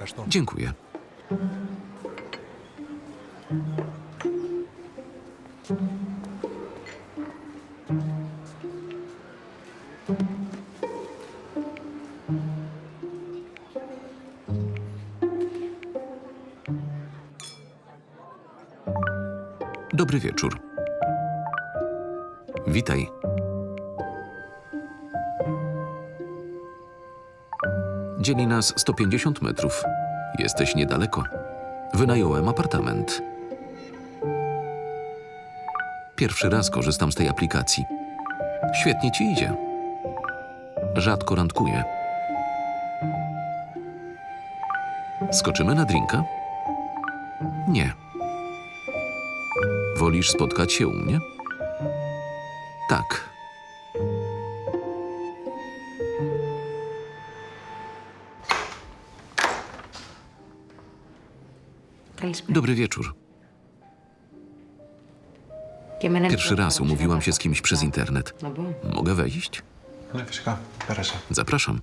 zresztą. Dziękuję. Dobry wieczór. Witaj. Dzieli nas 150 metrów. Jesteś niedaleko. Wynająłem apartament. Pierwszy raz korzystam z tej aplikacji. Świetnie ci idzie. Rzadko randkuję. Skoczymy na drinka? Nie. Wolisz spotkać się u mnie? Tak. Dobry wieczór. Pierwszy raz umówiłam się z kimś przez internet. Mogę wejść? No, zapraszam.